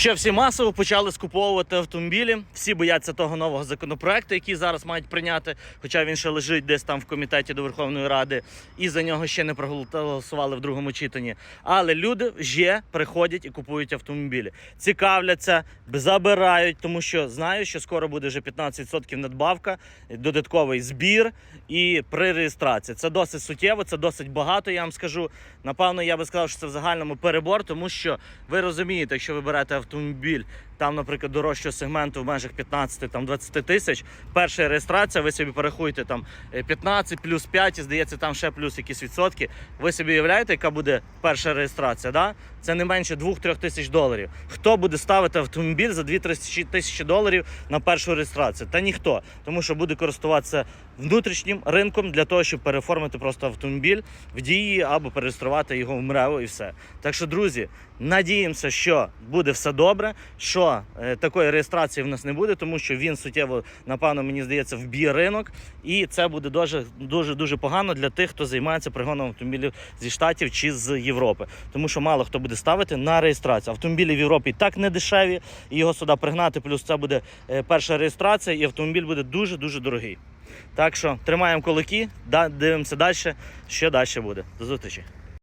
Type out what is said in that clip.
Що всі масово почали скуповувати автомобілі. Всі бояться того нового законопроекту, який зараз мають прийняти, хоча він ще лежить десь там в комітеті до Верховної Ради, і за нього ще не проголосували в другому читанні. Але люди вже приходять і купують автомобілі, цікавляться, забирають, тому що знають, що скоро буде вже 15% надбавка, додатковий збір і при реєстрації. Це досить суттєво, це досить багато. Я вам скажу. Напевно, я би сказав, що це в загальному перебор, тому що ви розумієте, якщо ви берете автомобіль. Там, наприклад, дорожчого сегменту в межах 15-20 тисяч. Перша реєстрація, ви собі порахуєте там е, 15 плюс 5, і здається, там ще плюс якісь відсотки. Ви собі уявляєте, яка буде перша реєстрація? Да? Це не менше 2-3 тисяч доларів. Хто буде ставити автомобіль за 2-3 тисячі доларів на першу реєстрацію? Та ніхто, тому що буде користуватися внутрішнім ринком для того, щоб переформити просто автомобіль в дії або перереєструвати його в МРЕВО і все. Так що, друзі, надіємося, що буде все добре. що е, такої реєстрації в нас не буде, тому що він суттєво, напевно, мені здається, вб'є ринок, і це буде дуже дуже дуже погано для тих, хто займається пригоном автомобілів зі штатів чи з Європи. Тому що мало хто буде ставити на реєстрацію. Автомобілі в Європі так не дешеві, його сюди пригнати. Плюс це буде е, перша реєстрація, і автомобіль буде дуже дуже дорогий. Так що тримаємо кулаки, дивимося далі, що далі буде. До зустрічі.